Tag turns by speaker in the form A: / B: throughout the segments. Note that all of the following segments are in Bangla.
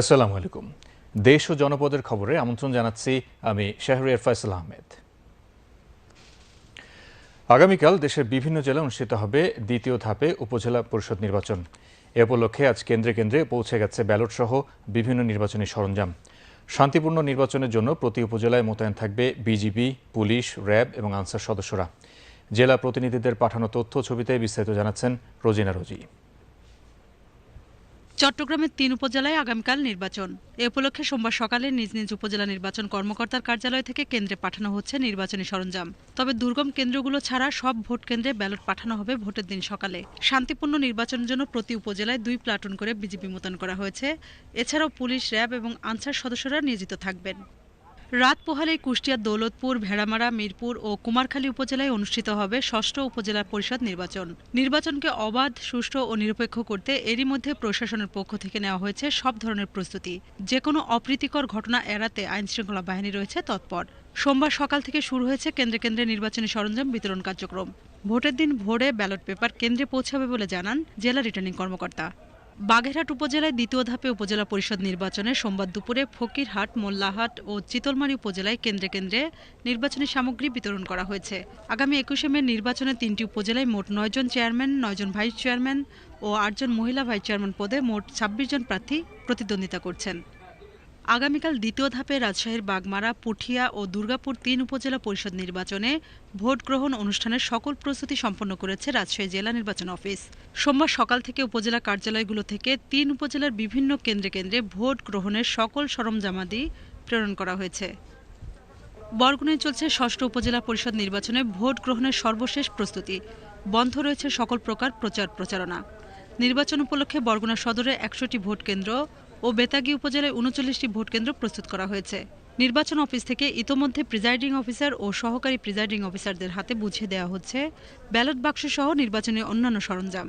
A: আসসালামু আলাইকুম। দেশ ও জনপদের খবরে আমন্ত্রণ জানাচ্ছি আমি শাহরিয়ার ফয়সাল আহমেদ। আগামীকাল দেশের বিভিন্ন জেলায় অনুষ্ঠিত হবে দ্বিতীয় ধাপে উপজেলা পরিষদ নির্বাচন। এ উপলক্ষে আজ কেন্দ্রে কেন্দ্রে পৌঁছে গেছে ব্যালট সহ বিভিন্ন নির্বাচনী সরঞ্জাম। শান্তিপূর্ণ নির্বাচনের জন্য প্রতি উপজেলায় মোতায়েন থাকবে বিজিবি, পুলিশ, র্যাব এবং আনসার সদস্যরা। জেলা প্রতিনিধিদের পাঠানো তথ্য ছবিতে বিস্তারিত জানাচ্ছেন রোজিনা রোজি।
B: চট্টগ্রামের তিন উপজেলায় আগামীকাল নির্বাচন। এ উপলক্ষে সোমবার সকালে নিজ নিজ উপজেলা নির্বাচন কর্মকর্তার কার্যালয় থেকে কেন্দ্রে পাঠানো হচ্ছে নির্বাচনী সরঞ্জাম। তবে দুর্গম কেন্দ্রগুলো ছাড়া সব ভোট কেন্দ্রে ব্যালট পাঠানো হবে ভোটের দিন সকালে। শান্তিপূর্ণ নির্বাচনের জন্য প্রতি উপজেলায় দুই প্লাটুন করে বিজেপি মোতায়েন করা হয়েছে। এছাড়াও পুলিশ, র্যাব এবং আনসার সদস্যরা নিয়োজিত থাকবেন। রাত পোহালে কুষ্টিয়ার দৌলতপুর, ভেড়ামারা, মিরপুর ও কুমারখালী উপজেলায় অনুষ্ঠিত হবে ষষ্ঠ উপজেলা পরিষদ নির্বাচন। নির্বাচনকে অবাধ, সুষ্ঠু ও নিরপেক্ষ করতে এরই মধ্যে প্রশাসনের পক্ষ থেকে নেওয়া হয়েছে সব ধরনের প্রস্তুতি। যে কোনো অপ্রীতিকর ঘটনা এড়াতে আইনশৃঙ্খলা বাহিনী রয়েছে তৎপর। সোমবার সকাল থেকে শুরু হয়েছে কেন্দ্রে কেন্দ্রে নির্বাচনী সরঞ্জাম বিতরণ কার্যক্রম। ভোটের দিন ভোরে ব্যালট পেপার কেন্দ্রে পৌঁছাবে বলে জানান জেলা রিটার্নিং কর্মকর্তা। বাগেরহাট উপজেলায় দ্বিতীয় ধাপে উপজেলা পরিষদ নির্বাচনে সোমবার দুপুরে ফকিরহাট, মোল্লাহাট ও চিতলমারী উপজেলায় কেন্দ্রে কেন্দ্রে নির্বাচনী সামগ্রী বিতরণ করা হয়েছে। আগামী একুশে মে নির্বাচনে তিনটি উপজেলায় মোট নয়জন চেয়ারম্যান নয়জন ভাইস চেয়ারম্যান ও আটজন মহিলা ভাইস চেয়ারম্যান পদে মোট ছাব্বিশ জন প্রার্থী প্রতিদ্বন্দ্বিতা করছেন। আগামীকাল দ্বিতীয় ধাপে রাজশাহীর বাগমারা, পুঠিয়া ও দুর্গাপুর তিন উপজেলা পরিষদ নির্বাচনে ভোট গ্রহণ অনুষ্ঠানের সকল প্রস্তুতি সম্পন্ন করেছে রাজশাহী জেলা নির্বাচন অফিস। সোমবার সকাল থেকে উপজেলা কার্যালয়গুলো থেকে তিন উপজেলার বিভিন্ন কেন্দ্রে কেন্দ্রে ভোট গ্রহণের সকল সরঞ্জামাদি প্রেরণ করা হয়েছে। বরগুনায় চলছে ষষ্ঠ উপজেলা পরিষদ নির্বাচনে ভোট গ্রহণের সর্বশেষ প্রস্তুতি। বন্ধ রয়েছে সকল প্রকার প্রচার প্রচারণা। নির্বাচন উপলক্ষে বরগুনা সদরে একশোটি ভোট কেন্দ্র ও বেতাগী উপজেলায় উনচল্লিশটি ভোট কেন্দ্র প্রস্তুত করা হয়েছে। নির্বাচন অফিস থেকে ইতোমধ্যে প্রিজাইডিং অফিসার ও সহকারী প্রিজাইডিং অফিসারদের হাতে বুঝিয়ে দেওয়া হচ্ছে ব্যালট বাক্স সহ নির্বাচনী অন্যান্য সরঞ্জাম।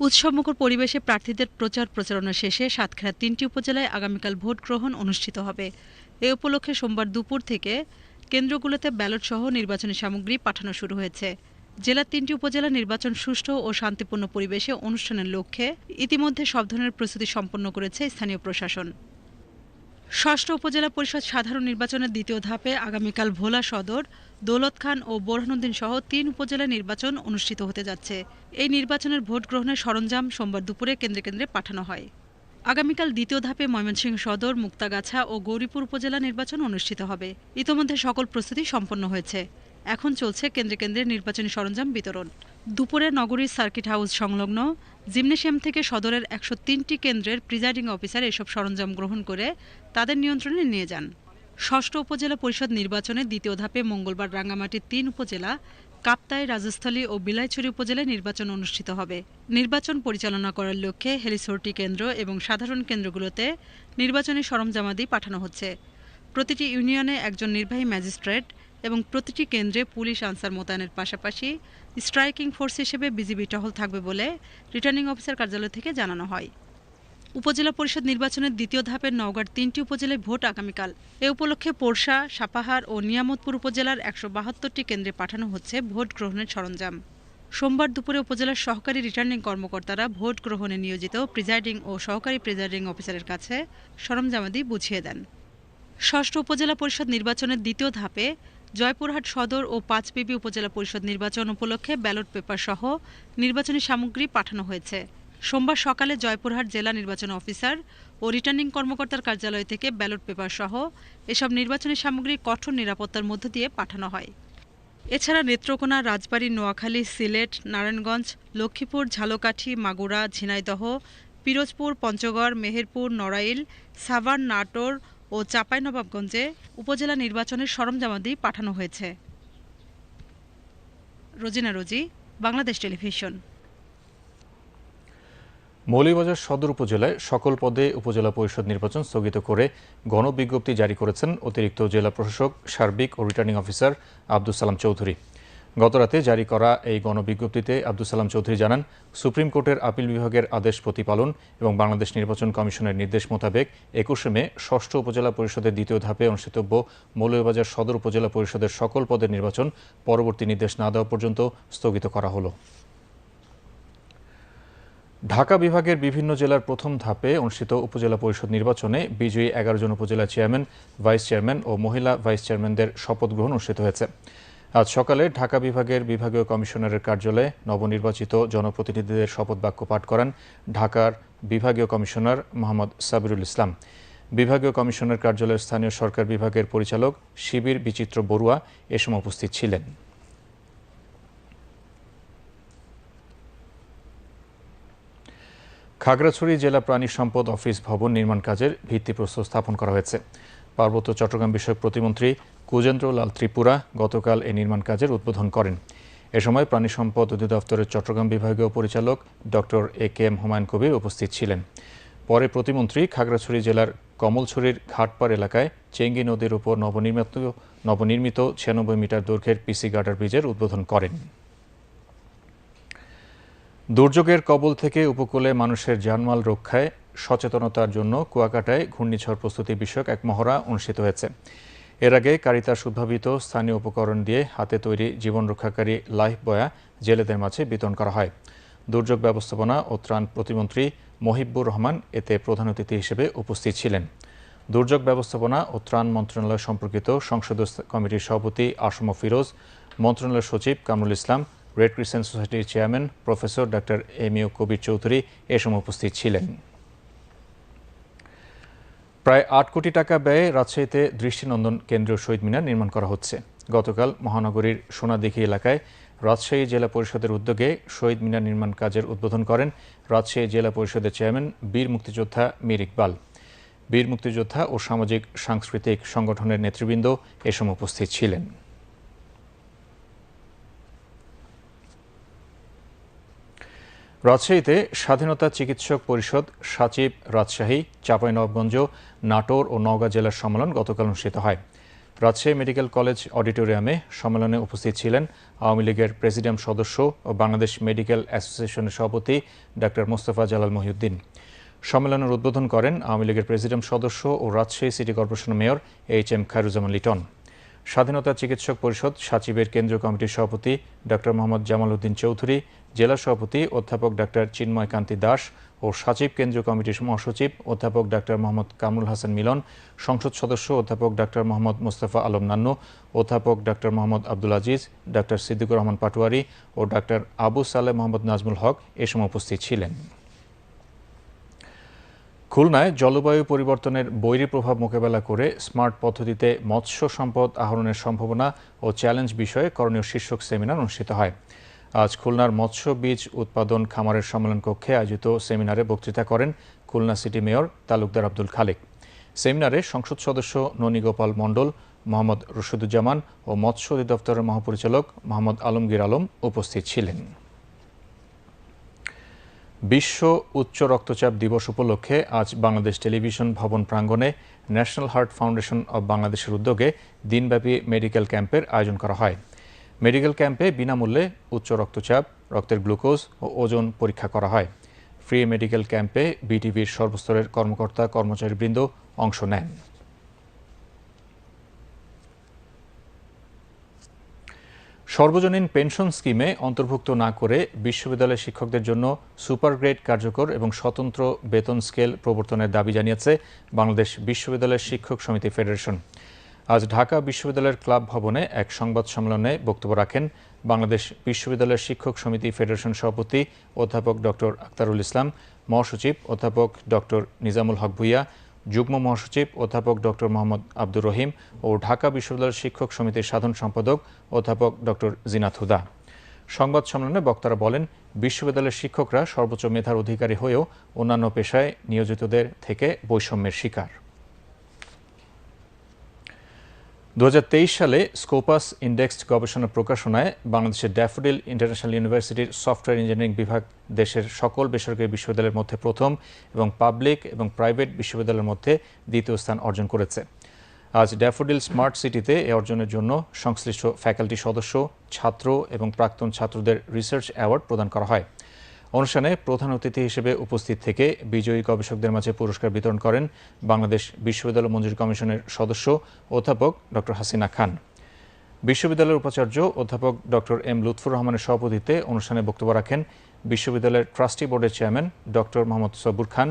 B: উৎসবমুখর পরিবেশে প্রার্থীদের প্রচার প্রচারণা শেষে সাতক্ষীরা তিনটি উপজেলায় আগামীকাল ভোট গ্রহণ অনুষ্ঠিত হবে। এ উপলক্ষে সোমবার দুপুর থেকে কেন্দ্রগুলোতে ব্যালট সহ নির্বাচনী সামগ্রী পাঠানো শুরু হয়েছে। জেলার তিনটি উপজেলা নির্বাচন সুষ্ঠু ও শান্তিপূর্ণ পরিবেশে অনুষ্ঠানের লক্ষ্যে ইতিমধ্যে সব ধরনের প্রস্তুতি সম্পন্ন করেছে স্থানীয় প্রশাসন। ষষ্ঠ উপজেলা পরিষদ সাধারণ নির্বাচনের দ্বিতীয় ধাপে আগামীকাল ভোলা সদর, দৌলত খান ও বোরহানুদ্দিন সহ তিন উপজেলা নির্বাচন অনুষ্ঠিত হতে যাচ্ছে। এই নির্বাচনের ভোট গ্রহণের সরঞ্জাম সোমবার দুপুরে কেন্দ্রে কেন্দ্রে পাঠানো হয়। আগামীকাল দ্বিতীয় ধাপে ময়মনসিংহ সদর, মুক্তাগাছা ও গৌরীপুর উপজেলা নির্বাচন অনুষ্ঠিত হবে। ইতোমধ্যে সকল প্রস্তুতি সম্পন্ন হয়েছে। এখন চলছে কেন্দ্রে কেন্দ্রে নির্বাচনী সরঞ্জাম বিতরণ। দুপুরে নগরীর সার্কিট হাউস সংলগ্ন জিমনেশিয়াম থেকে সদরের একশো তিনটি কেন্দ্রের প্রিজাইডিং অফিসার এসব সরঞ্জাম গ্রহণ করে তাদের নিয়ন্ত্রণে নিয়ে যান। ষষ্ঠ উপজেলা পরিষদ নির্বাচনে দ্বিতীয় ধাপে মঙ্গলবার রাঙ্গামাটির তিন উপজেলা, কাপ্তাই, রাজস্থলী ও বিলাইছড়ি উপজেলায় নির্বাচন অনুষ্ঠিত হবে। নির্বাচন পরিচালনা করার লক্ষ্যে হেলিসোর্টি কেন্দ্র এবং সাধারণ কেন্দ্রগুলোতে নির্বাচনী সরঞ্জামাদি পাঠানো হচ্ছে। প্রতিটি ইউনিয়নে একজন নির্বাহী ম্যাজিস্ট্রেট এবং প্রতিটি কেন্দ্রে পুলিশ আনসার মোতায়েনের পাশাপাশি স্ট্রাইকিং ফোর্স হিসেবে বিজিবি টহল থাকবে বলে রিটার্নিং অফিসার কার্যালয় থেকে জানানো হয়। উপজেলা পরিষদ নির্বাচনের দ্বিতীয় ধাপের নওগাঁর তিনটি উপজেলায় ভোট আগামীকাল। এ উপলক্ষে পোরশা, সাপাহার ও নিয়ামতপুর উপজেলার একশো বাহাত্তরটি কেন্দ্রে পাঠানো হচ্ছে ভোট গ্রহণের সরঞ্জাম। সোমবার দুপুরে উপজেলার সহকারী রিটার্নিং কর্মকর্তারা ভোট গ্রহণে নিয়োজিত প্রিজাইডিং ও সহকারী প্রিজাইডিং অফিসারের কাছে সরঞ্জামাদি বুঝিয়ে দেন। ষষ্ঠ উপজেলা পরিষদ নির্বাচনের দ্বিতীয় ধাপে জয়পুরহাট সদর ও পাঁচবিবি উপজেলা পরিষদ নির্বাচন উপলক্ষে ব্যালট পেপার সহ নির্বাচনী সামগ্রী পাঠানো হয়েছে। সোমবার সকালে জয়পুরহাট জেলা নির্বাচন অফিসার ও রিটার্নিং কর্মকর্তার কার্যালয় থেকে ব্যালট পেপার সহ এসব নির্বাচনী সামগ্রী কঠোর নিরাপত্তার মধ্য দিয়ে পাঠানো হয়। এছাড়া নেত্রকোনা, রাজবাড়ী, নোয়াখালী, সিলেট, নারায়ণগঞ্জ, লক্ষ্মীপুর, ঝালকাঠি, মাগুরা, ঝিনাইদহ, পিরোজপুর, পঞ্চগড়, মেহেরপুর, নড়াইল, সাভার, নাটোর ও চাঁপাইনবাবগঞ্জে উপজেলা নির্বাচনের সরঞ্জামাদি পাঠানো হয়েছে। রোজিনা রোজি, বাংলাদেশ টেলিভিশন।
A: মৌলভীবাজার সদর উপজেলায় সকল পদে উপজেলা পরিষদ নির্বাচন স্থগিত করে গণবিজ্ঞপ্তি জারি করেছেন অতিরিক্ত জেলা প্রশাসক, সার্বিক ও রিটার্নিং অফিসার আব্দুল সালাম চৌধুরী। গতরাতে জারি করা এই গণবিজ্ঞপ্তিতে আব্দুল সালাম চৌধুরী জানান, সুপ্রিম কোর্টের আপিল বিভাগের আদেশ প্রতিপালন এবং বাংলাদেশ নির্বাচন কমিশনের নির্দেশ মোতাবেক একুশে মে ষষ্ঠ উপজেলা পরিষদের দ্বিতীয় ধাপে অনুষ্ঠিতব্য মৌলভীবাজার সদর উপজেলা পরিষদের সকল পদের নির্বাচন পরবর্তী নির্দেশ না দেওয়া পর্যন্ত স্থগিত করা হলো। ঢাকা বিভাগের বিভিন্ন জেলার প্রথম ধাপে অনুষ্ঠিত উপজেলা পরিষদ নির্বাচনে বিজয়ী এগারো জন উপজেলা চেয়ারম্যান, ভাইস চেয়ারম্যান ও মহিলা ভাইস চেয়ারম্যানদের শপথ গ্রহণ অনুষ্ঠিত হয়েছে। আজ সকালে ঢাকা বিভাগের বিভাগীয় কমিশনারের কার্যালয়ে নবনির্বাচিত জনপ্রতিনিধিদের শপথ বাক্য পাঠ করান ঢাকার বিভাগীয় কমিশনার মোহাম্মদ সাবিরুল ইসলাম। বিভাগীয় কমিশনার কার্যালয়ের স্থানীয় সরকার বিভাগের পরিচালক শিবির বিচিত্র বড়ুয়া এ সময় উপস্থিত ছিলেন। খাগড়াছড়ি জেলা প্রাণী সম্পদ অফিস ভবন নির্মাণ কাজের ভিত্তিপ্রস্তর স্থাপন করা হয়েছে। পার্বত্য চট্টগ্রাম বিষয়ক প্রতিমন্ত্রী কুজেন্দ্র লাল ত্রিপুরা গতকাল এই নির্মাণ কাজের উদ্বোধন করেন। এ সময় প্রাণী সম্পদ অধিদপ্তরের চট্টগ্রাম বিভাগীয় পরিচালক doctor A K M Humayun Kabir উপস্থিত ছিলেন। পরে প্রতিমন্ত্রী খাগড়াছড়ি জেলার কমলছড়ির ঘাটপাড় এলাকায় চেঙ্গি নদীর উপর নবনির্মিত নবনির্মিত ছিয়ানব্বই মিটার দৈর্ঘ্যের পিসি গার্ডার ব্রিজের উদ্বোধন করেন। দুর্যোগের কবল থেকে উপকূলে মানুষের জানমাল রক্ষায় সচেতনতার জন্য কুয়াকাটায় ঘূর্ণিঝড় প্রস্তুতি বিষয়ক এক মহড়া অনুষ্ঠিত হয়েছে। এর আগে কারিতাস উদ্ভাবিত স্থানীয় উপকরণ দিয়ে হাতে তৈরি জীবন রক্ষাকারী লাইফ বয়া জেলেদের মাঝে বিতরণ করা হয়। দুর্যোগ ব্যবস্থাপনা ও ত্রাণ প্রতিমন্ত্রী মহিবুর রহমান এতে প্রধান অতিথি হিসেবে উপস্থিত ছিলেন। দুর্যোগ ব্যবস্থাপনা ও ত্রাণ মন্ত্রণালয় সম্পর্কিত সংসদ কমিটির সভাপতি আসম ফিরোজ, মন্ত্রণালয় সচিব কামরুল ইসলাম, রেড ক্রিসেন্ট সোসাইটির চেয়ারম্যান প্রফেসর ডাক্তার এম ইউ কবির চৌধুরী এ সময় উপস্থিত ছিলেন। প্রায় আট কোটি টাকা ব্যয়ে রাজশাহীতে দৃষ্টিনন্দন কেন্দ্রীয় শহীদ মিনার নির্মাণ করা হচ্ছে। গতকাল মহানগরীর সোনাদিঘি এলাকায় রাজশাহী জেলা পরিষদের উদ্যোগে শহীদ মিনার নির্মাণ কাজের উদ্বোধন করেন রাজশাহী জেলা পরিষদের চেয়ারম্যান, বীর মুক্তিযোদ্ধা মীর ইকবাল। বীর মুক্তিযোদ্ধা ও সামাজিক সাংস্কৃতিক সংগঠনের নেতৃবৃন্দ এ সময় উপস্থিত ছিলেন। রাজশাহীতে স্বাধীনতা চিকিৎসক পরিষদ, সাচিব, রাজশাহী, চাঁপাইনবাবগঞ্জ, নাটোর ও নওগাঁ জেলার সম্মেলন গতকাল অনুষ্ঠিত হয়। রাজশাহী মেডিকেল কলেজ অডিটোরিয়ামে সম্মেলনে উপস্থিত ছিলেন আওয়ামী লীগের প্রেসিডিয়াম সদস্য ও বাংলাদেশ মেডিকেল অ্যাসোসিয়েশনের সভাপতি ডাক্তার মোস্তফা জালাল মহিউদ্দিন। সম্মেলনের উদ্বোধন করেন আওয়ামী লীগের প্রেসিডিয়াম সদস্য ও Rajshahi city corporation mayor H M Khairuzzaman Liton. স্বাধীনতা চিকিৎসক পরিষদ, সাচিবের কেন্দ্রীয় কমিটির সভাপতি ডক্টর মোহাম্মদ জামাল উদ্দিন চৌধুরী জেলা সভাপতি অধ্যাপক ডাক্তার চিন্ময় কান্তি দাস ও সচিব কেন্দ্রীয় কমিটির মহাসচিব অধ্যাপক ডাক্তার মোহাম্মদ কামরুল হাসান মিলন, সংসদ সদস্য অধ্যাপক ডাক্তার মোহাম্মদ মোস্তফা আলম নান্নু, অধ্যাপক ডাক্তার মোহাম্মদ আব্দুল আজিজ, ডাক্তার সিদ্দিকুর রহমান পাটোয়ারি ও ডাক্তার আবু সালে মোহাম্মদ নাজমুল হক এ সময় উপস্থিত ছিলেন। খুলনায় জলবায়ু পরিবর্তনের বৈরী প্রভাব মোকাবেলা করে স্মার্ট পদ্ধতিতে মৎস্য সম্পদ আহরণের সম্ভাবনা ও চ্যালেঞ্জ বিষয়ে করণীয় শীর্ষক সেমিনার অনুষ্ঠিত হয়। আজ খুলনার মৎস্য বীজ উৎপাদন খামারের সম্মেলন কক্ষে আয়োজিত সেমিনারে বক্তৃতা করেন খুলনা সিটি মেয়র তালুকদার আব্দুল খালেক। সেমিনারে সংসদ সদস্য ননীগোপাল মণ্ডল, মোহাম্মদ রশিদুজ্জামান ও মৎস্য অধিদপ্তরের মহাপরিচালক মোহাম্মদ আলমগীর আলম উপস্থিত ছিলেন। বিশ্ব উচ্চ রক্তচাপ দিবস উপলক্ষে আজ বাংলাদেশ টেলিভিশন ভবন প্রাঙ্গণে ন্যাশনাল হার্ট ফাউন্ডেশন অব বাংলাদেশের উদ্যোগে দিনব্যাপী মেডিকেল ক্যাম্পের আয়োজন করা হয়। মেডিকেল ক্যাম্পে বিনামূল্যে উচ্চ রক্তচাপ, রক্তের গ্লুকোজ ও ওজন পরীক্ষা করা হয়। ফ্রি মেডিকেল ক্যাম্পে বিটিভির সর্বস্তরের কর্মকর্তা, কর্মচারীবৃন্দ অংশ নেন। সর্বজনীন পেনশন স্কিমে অন্তর্ভুক্ত না করে বিশ্ববিদ্যালয়ের শিক্ষকদের জন্য সুপার গ্রেড কার্যকর এবং স্বতন্ত্র বেতন স্কেল প্রবর্তনের দাবি জানিয়েছে বাংলাদেশ বিশ্ববিদ্যালয়ের শিক্ষক সমিতি ফেডারেশন। আজ ঢাকা বিশ্ববিদ্যালয়ের ক্লাব ভবনে এক সংবাদ সম্মেলনে বক্তব্য রাখেন বাংলাদেশ বিশ্ববিদ্যালয়ের শিক্ষক সমিতি ফেডারেশন সভাপতি অধ্যাপক ডক্টর আক্তারুল ইসলাম, মহাসচিব অধ্যাপক ডক্টর নিজামুল হক ভুইয়া, যুগ্ম মহাসচিব অধ্যাপক ডক্টর মোহাম্মদ আব্দুর রহিম ও ঢাকা বিশ্ববিদ্যালয়ের শিক্ষক সমিতির সাধারণ সম্পাদক অধ্যাপক ডক্টর জিনাত হুদা। সংবাদ সম্মেলনে বক্তারা বলেন, বিশ্ববিদ্যালয়ের শিক্ষকরা সর্বোচ্চ মেধার অধিকারী হয়েও অন্যান্য পেশায় নিয়োজিতদের থেকে বৈষম্যের শিকার। দু হাজার তেইশ সালে স্কোপাস ইন্ডেক্সড গবেষণা প্রকাশনায় বাংলাদেশের ড্যাফোডিল ইন্টারন্যাশনাল ইউনিভার্সিটির সফটওয়্যার ইঞ্জিনিয়ারিং বিভাগ দেশের সকল বেসরকারি বিশ্ববিদ্যালয়ের মধ্যে প্রথম এবং পাবলিক এবং প্রাইভেট বিশ্ববিদ্যালয়ের মধ্যে দ্বিতীয় স্থান অর্জন করেছে। আজ ড্যাফোডিল স্মার্ট সিটিতে এ অর্জনের জন্য সংশ্লিষ্ট ফ্যাকাল্টি সদস্য, ছাত্র এবং প্রাক্তন ছাত্রদের রিসার্চ অ্যাওয়ার্ড প্রদান করা হয়। অনুষ্ঠানে প্রধান অতিথি হিসেবে উপস্থিত থেকে বিজয়ী গবেষকদের মাঝে পুরস্কার বিতরণ করেন বাংলাদেশ বিশ্ববিদ্যালয় মঞ্জুরি কমিশনের সদস্য অধ্যাপক ডক্টর হাসিনা খান। বিশ্ববিদ্যালয়ের উপাচার্য অধ্যাপক ডক্টর এম লুৎফুর রহমানের সভাপতিত্বে অনুষ্ঠানে বক্তব্য রাখেন বিশ্ববিদ্যালয়ের ট্রাস্টি বোর্ডের চেয়ারম্যান ডক্টর মোহাম্মদ সবুর খান,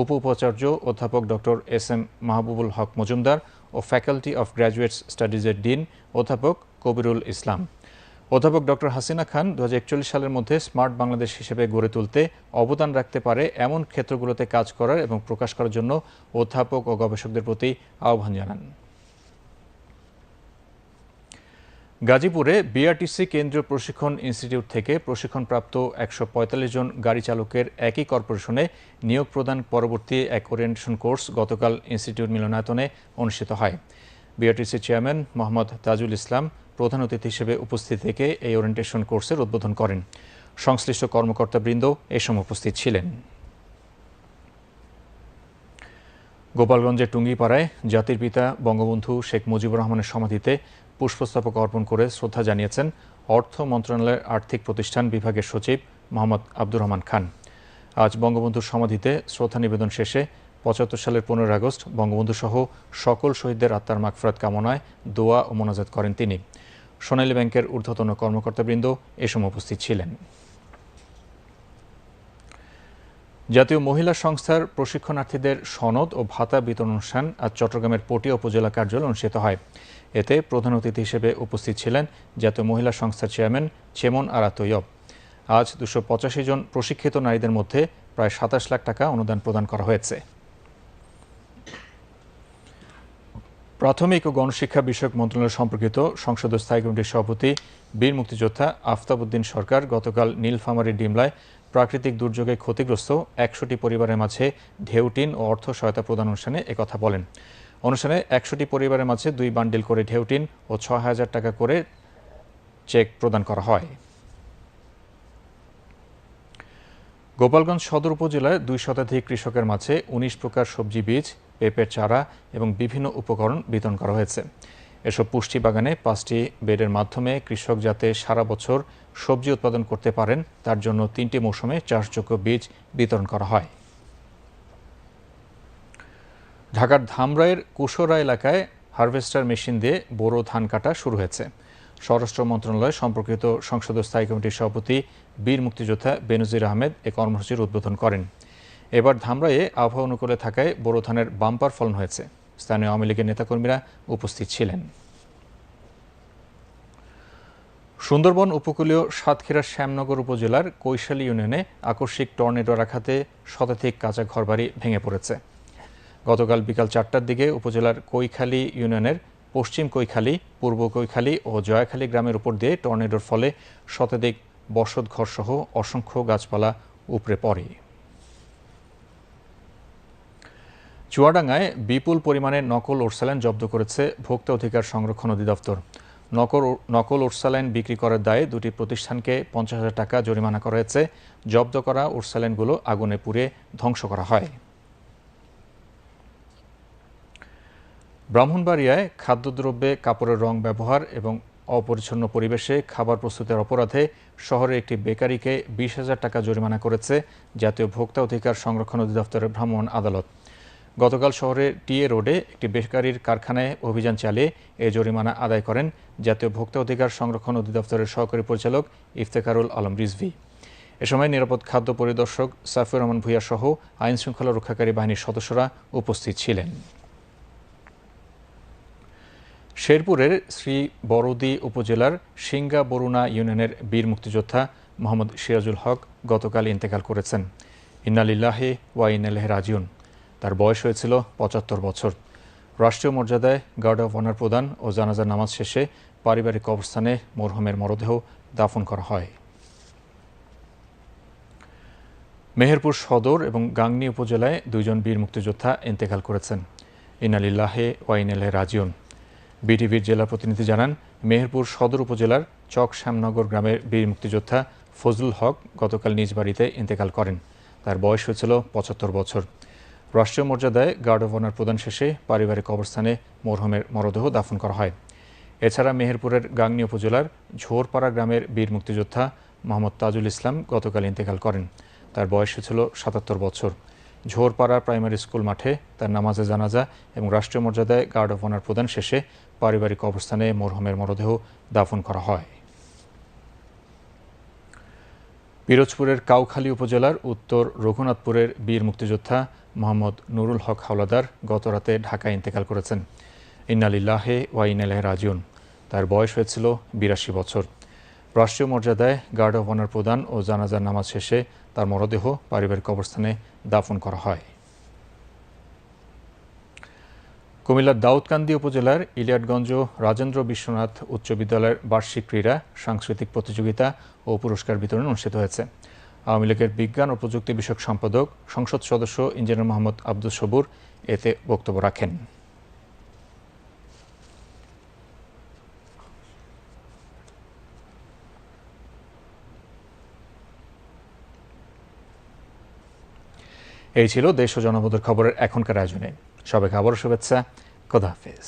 A: উপ উপাচার্য অধ্যাপক doctor S M Mahbubul Haque Majumder O faculty of graduates স্টাডিজের ডিন অধ্যাপক কবিরুল ইসলাম। অধ্যাপক ডক্টর হাসিনা খান দু হাজার একচল্লিশ সালের মধ্যে স্মার্ট বাংলাদেশ হিসেবে গড়ে তুলতে অবদান রাখতে পারে এমন ক্ষেত্রগুলোতে কাজ করার এবং প্রকাশ করার জন্য অধ্যাপক ও গবেষকদের প্রতি আহ্বান জানান। গাজীপুরে বিআরটিসি কেন্দ্রীয় প্রশিক্ষণ ইনস্টিটিউট থেকে প্রশিক্ষণপ্রাপ্ত একশো পঁয়তাল্লিশ জন গাড়ি চালকের একই কর্পোরেশনে নিয়োগ প্রদান পরবর্তী এক ওরিয়েন্টেশন কোর্স গতকাল ইনস্টিটিউট মিলনায়তনে অনুষ্ঠিত হয়। বিআরটিসি চেয়ারম্যান মোহাম্মদ তাজুল ইসলাম প্রধান অতিথি হিসেবে উপস্থিত থেকে এই ওরিয়েন্টেশন কোর্সের উদ্বোধন করেন সংশ্লিষ্ট কর্মকর্তাবৃন্দ এ সময় উপস্থিত ছিলেন। গোপালগঞ্জের টুঙ্গিপাড়ায় জাতির পিতা বঙ্গবন্ধু শেখ মুজিবুর রহমানের সমাধিতে পুষ্পস্তবক অর্পণ করে শ্রদ্ধা জানিয়েছেন অর্থ মন্ত্রণালয়ের আর্থিক প্রতিষ্ঠান বিভাগের সচিব মোহাম্মদ আব্দুর রহমান খান। আজ বঙ্গবন্ধুর সমাধিতে শ্রদ্ধা নিবেদন শেষে পঁচাত্তর সালের পনেরোই আগস্ট বঙ্গবন্ধু সহ সকল শহীদদের আত্মার মাগফরাত কামনায় দোয়া ও মোনাজাত করেন তিনি। সোনালী ব্যাংকের ঊর্ধ্বতন কর্মকর্তাবৃন্দ এ সময় উপস্থিত ছিলেন। জাতীয় মহিলা সংস্থার প্রশিক্ষণার্থীদের সনদ ও ভাতা বিতরণ অনুষ্ঠান আজ চট্টগ্রামের পটিয়া উপজেলা কার্যালয়ে অনুষ্ঠিত হয়। এতে প্রধান অতিথি হিসেবে উপস্থিত ছিলেন জাতীয় মহিলা সংস্থার চেয়ারম্যান চেমন আরা তৈয়ব আজ দুশো জন প্রশিক্ষিত নারীদের মধ্যে প্রায় সাতাশ লাখ টাকা অনুদান প্রদান করা হয়েছে। প্রাথমিক ও গণশিক্ষা বিষয়ক মন্ত্রণালয় সম্পর্কিত সংসদ স্থায়ী কমিটির সভাপতি বীর মুক্তিযোদ্ধা আফতাবুদ্দিন সরকার গতকাল নীলফামারী ডিমলায় প্রাকৃতিক দুর্যোগে ক্ষতিগ্রস্ত একশোটি পরিবারের মাঝে ঢেউটিন ও অর্থ সহায়তা প্রদান অনুষ্ঠানে একথা বলেন। অনুষ্ঠানে একশোটি পরিবারের মাঝে দুই বান্ডিল করে ঢেউটিন ও ছ হাজার টাকা করে চেক প্রদান করা হয়। গোপালগঞ্জ সদর উপজেলায় দুই শতাধিক কৃষকের মাঝে উনিশ প্রকার সবজি বীজ পেঁপের চারা এবং বিভিন্ন উপকরণ বিতরণ করা হয়েছে। এসব পুষ্টি বাগানে পাঁচটি বেডের মাধ্যমে কৃষক যাতে সারা বছর সবজি উৎপাদন করতে পারেন, তার জন্য তিনটি মৌসুমে চাষযোগ্য বীজ বিতরণ করা হয়। ঢাকার ধামরাইয়ের কুশোরা এলাকায় হারভেস্টার মেশিন দিয়ে বোরো ধান কাটা শুরু হয়েছে। স্বরাষ্ট্র মন্ত্রণালয় সম্পর্কিত সংসদ স্থায়ী কমিটির সভাপতি বীর মুক্তিযোদ্ধা বেনজির আহমেদ এ কর্মসূচির উদ্বোধন করেন। এবার ধামরাইয়ে আবহাওয়া অনুকূলে থাকায় বোরো ধানের বাম্পার ফলন হয়েছে। স্থানীয় আওয়ামী লীগের নেতাকর্মীরা উপস্থিত ছিলেন। সুন্দরবন উপকূলীয় সাতক্ষীরার শ্যামনগর উপজেলার কৈশালী ইউনিয়নে আকস্মিক টর্নেডো রাখাতে শতাধিক কাঁচা ঘরবাড়ি ভেঙে পড়েছে। গতকাল বিকাল চারটার দিকে উপজেলার কৈখালী ইউনিয়নের পশ্চিম কৈখালী, পূর্ব কৈখালী ও জয়াখালী গ্রামের উপর দিয়ে টর্নেডোর ফলে শতাধিক বসত ঘরসহ অসংখ্য গাছপালা উপড়ে পড়ে। চুয়াডাঙ্গায় বিপুল পরিমাণে নকল ওরসালাইন জব্দ করেছে ভোক্তা অধিকার সংরক্ষণ অধিদপ্তর। নকল নকল ওরসালাইন বিক্রি করার দায়ে দুটি প্রতিষ্ঠানকে পঞ্চাশ হাজার টাকা জরিমানা করা হয়েছে। জব্দ করা ওরসালাইনগুলো আগুনে পুড়ে ধ্বংস করা হয়। ব্রাহ্মণবাড়িয়ায় খাদ্যদ্রব্যে কাপড়ের রং ব্যবহার এবং অপরিচ্ছন্ন পরিবেশে খাবার প্রস্তুতের অপরাধে শহরের একটি বেকারিকে বিশ হাজার টাকা জরিমানা করেছে জাতীয় ভোক্তা অধিকার সংরক্ষণ অধিদপ্তরের ভ্রাম্যমাণ আদালত। গতকাল শহরের টিএ রোডে একটি বেকারির কারখানায় অভিযান চালিয়ে এ জরিমানা আদায় করেন জাতীয় ভোক্তা অধিকার সংরক্ষণ অধিদপ্তরের সহকারী পরিচালক ইফতেখারুল আলম রিজভি। এ সময় নিরাপদ খাদ্য পরিদর্শক সাফিউর রহমান ভূঁইয়া সহ আইন শৃঙ্খলা রক্ষাকারী বাহিনীর সদস্যরা উপস্থিত ছিলেন। শেরপুরের শ্রী বড়দি উপজেলার সিঙ্গা বরুণা ইউনিয়নের বীর মুক্তিযোদ্ধা মোহাম্মদ সিরাজুল হক গতকাল ইন্তেকাল করেছেন। ইন্নালিল্লাহে ওয়া রাজিউন। তার বয়স হয়েছিল পঁচাত্তর বছর। রাষ্ট্রীয় মর্যাদায় গার্ড অফ অনার প্রদান ও জানাজার নামাজ শেষে পারিবারিক অবস্থানে মরহমের মরদেহ দাফন করা হয়। মেহেরপুর সদর এবং গাংনী উপজেলায় দুইজন বীর মুক্তিযোদ্ধা ইন্তেকাল করেছেন। ইনালিল্লাহে ওয়াইনেলে রাজিউন। বিটিভির জেলা প্রতিনিধি জানান, মেহেরপুর সদর উপজেলার চক শ্যামনগর গ্রামের বীর মুক্তিযোদ্ধা ফজলুল হক গতকাল নিজ বাড়িতে ইন্তেকাল করেন। তার বয়স হয়েছিল পঁচাত্তর বছর। রাষ্ট্রীয় মর্যাদায় গার্ড অব অনার প্রদান শেষে পারিবারিক অবস্থানে মরহমের মরদেহ দাফন করা হয়। এছাড়া মেহেরপুরের গাংনী উপজেলার ঝোরপাড়া গ্রামের বীর মুক্তিযোদ্ধা মোহাম্মদ তাজুল ইসলাম গতকাল ইন্তেকাল করেন। তার বয়স ছিল সাতাত্তর বছর। ঝোরপাড়া প্রাইমারি স্কুল মাঠে তার নামাজে জানাজা এবং রাষ্ট্রীয় মর্যাদায় গার্ড অফ অনার প্রদান শেষে পারিবারিক অবস্থানে মরহমের মরদেহ দাফন করা হয়। পিরোজপুরের কাউখালী উপজেলার উত্তর রঘুনাথপুরের বীর মুক্তিযোদ্ধা মোহাম্মদ নুরুল হক হাওলাদার গতরাতে ঢাকায় ইন্তেকাল করেছেন। ইন্নালিল্লাহে ওয়া ইনালাহ রাজিউন। তার বয়স হয়েছিল বিরাশি বছর। রাষ্ট্রীয় মর্যাদায় গার্ড অব অনার প্রদান ও জানাজার নামাজ শেষে তার মরদেহ পারিবারিক কবরস্থানে দাফন করা হয়। কুমিল্লার দাউদকান্দি উপজেলার ইলিয়াটগঞ্জ রাজেন্দ্র বিশ্বনাথ উচ্চ বিদ্যালয়ের বার্ষিক ক্রীড়া, সাংস্কৃতিক প্রতিযোগিতা ও পুরস্কার বিতরণ অনুষ্ঠিত হয়েছে। আওয়ামী লীগের বিজ্ঞান ও প্রযুক্তি বিষয়ক সম্পাদক, সংসদ সদস্য ইঞ্জিনিয়ার মোহাম্মদ আব্দুল সবুর এতে বক্তব্য রাখেন। এই ছিল দেশ ও জনপদের খবরের এখনকার আয়োজনে। সবাইকে আবারও শুভেচ্ছা। খোদা হাফেজ।